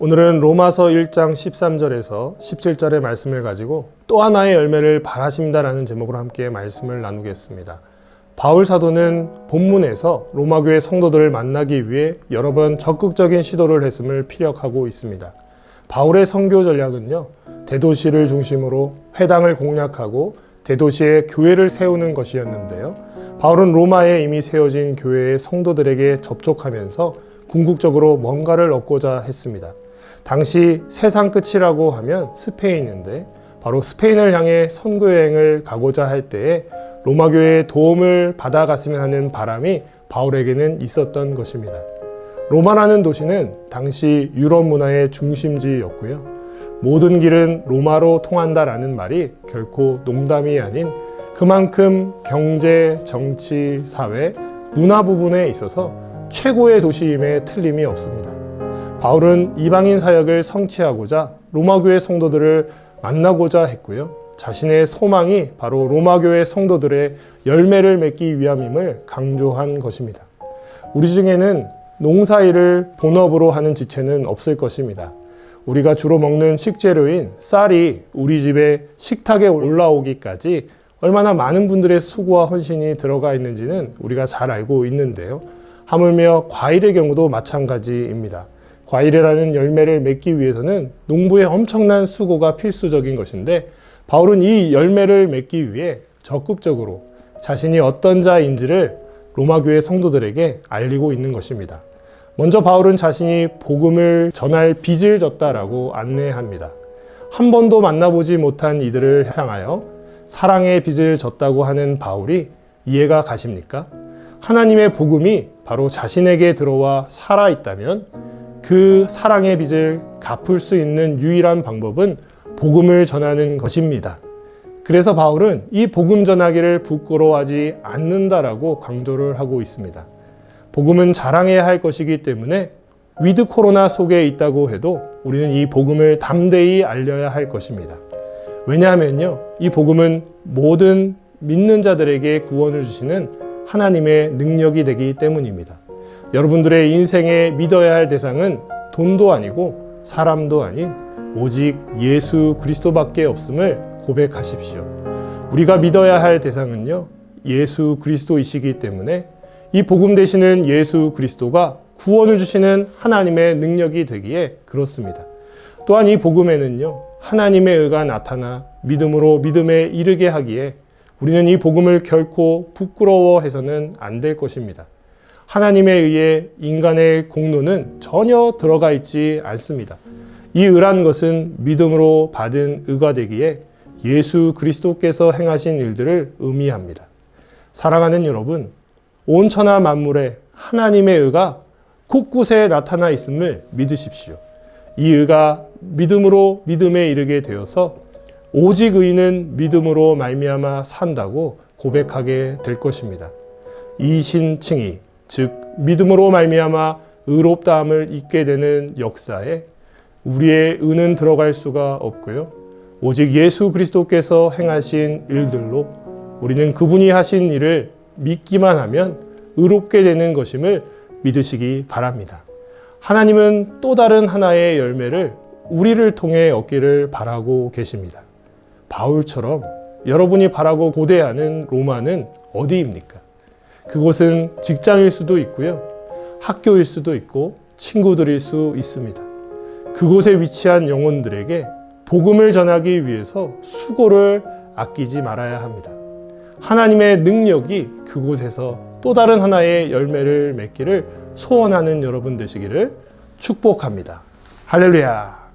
오늘은 로마서 1장 13절에서 17절의 말씀을 가지고 또 하나의 열매를 바라십니다라는 제목으로 함께 말씀을 나누겠습니다. 바울 사도는 본문에서 로마 교회 성도들을 만나기 위해 여러 번 적극적인 시도를 했음을 피력하고 있습니다. 바울의 선교 전략은요. 대도시를 중심으로 회당을 공략하고 대도시에 교회를 세우는 것이었는데요. 바울은 로마에 이미 세워진 교회의 성도들에게 접촉하면서 궁극적으로 뭔가를 얻고자 했습니다. 당시 세상 끝이라고 하면 스페인인데 바로 스페인을 향해 선교 여행을 가고자 할 때에 로마 교회의 도움을 받아갔으면 하는 바람이 바울에게는 있었던 것입니다. 로마라는 도시는 당시 유럽 문화의 중심지였고요. 모든 길은 로마로 통한다라는 말이 결코 농담이 아닌 그만큼 경제, 정치, 사회, 문화 부분에 있어서 최고의 도시임에 틀림이 없습니다. 바울은 이방인 사역을 성취하고자 로마교회 성도들을 만나고자 했고요. 자신의 소망이 바로 로마교회 성도들의 열매를 맺기 위함임을 강조한 것입니다. 우리 중에는 농사일을 본업으로 하는 지체는 없을 것입니다. 우리가 주로 먹는 식재료인 쌀이 우리 집에 식탁에 올라오기까지 얼마나 많은 분들의 수고와 헌신이 들어가 있는지는 우리가 잘 알고 있는데요. 하물며 과일의 경우도 마찬가지입니다. 과일이라는 열매를 맺기 위해서는 농부의 엄청난 수고가 필수적인 것인데 바울은 이 열매를 맺기 위해 적극적으로 자신이 어떤 자인지를 로마 교회 성도들에게 알리고 있는 것입니다. 먼저 바울은 자신이 복음을 전할 빚을 졌다라고 안내합니다. 한 번도 만나보지 못한 이들을 향하여 사랑의 빚을 졌다고 하는 바울이 이해가 가십니까? 하나님의 복음이 바로 자신에게 들어와 살아 있다면 그 사랑의 빚을 갚을 수 있는 유일한 방법은 복음을 전하는 것입니다. 그래서 바울은 이 복음 전하기를 부끄러워하지 않는다라고 강조를 하고 있습니다. 복음은 자랑해야 할 것이기 때문에 위드 코로나 속에 있다고 해도 우리는 이 복음을 담대히 알려야 할 것입니다. 왜냐하면요, 이 복음은 모든 믿는 자들에게 구원을 주시는 하나님의 능력이 되기 때문입니다. 여러분들의 인생에 믿어야 할 대상은 돈도 아니고 사람도 아닌 오직 예수 그리스도밖에 없음을 고백하십시오. 우리가 믿어야 할 대상은요, 예수 그리스도이시기 때문에 이 복음 되시는 예수 그리스도가 구원을 주시는 하나님의 능력이 되기에 그렇습니다. 또한 이 복음에는요, 하나님의 의가 나타나 믿음으로 믿음에 이르게 하기에 우리는 이 복음을 결코 부끄러워해서는 안 될 것입니다. 하나님에 의해 인간의 공로는 전혀 들어가 있지 않습니다. 이 의란 것은 믿음으로 받은 의가 되기에 예수 그리스도께서 행하신 일들을 의미합니다. 사랑하는 여러분, 온 천하 만물에 하나님의 의가 곳곳에 나타나 있음을 믿으십시오. 이 의가 믿음으로 믿음에 이르게 되어서 오직 의는 믿음으로 말미암아 산다고 고백하게 될 것입니다. 이 신칭이 즉 믿음으로 말미암아 의롭다함을 잊게 되는 역사에 우리의 의는 들어갈 수가 없고요. 오직 예수 그리스도께서 행하신 일들로 우리는 그분이 하신 일을 믿기만 하면 의롭게 되는 것임을 믿으시기 바랍니다. 하나님은 또 다른 하나의 열매를 우리를 통해 얻기를 바라고 계십니다. 바울처럼 여러분이 바라고 고대하는 로마는 어디입니까? 그곳은 직장일 수도 있고요. 학교일 수도 있고 친구들일 수 있습니다. 그곳에 위치한 영혼들에게 복음을 전하기 위해서 수고를 아끼지 말아야 합니다. 하나님의 능력이 그곳에서 또 다른 하나의 열매를 맺기를 소원하는 여러분 되시기를 축복합니다. 할렐루야!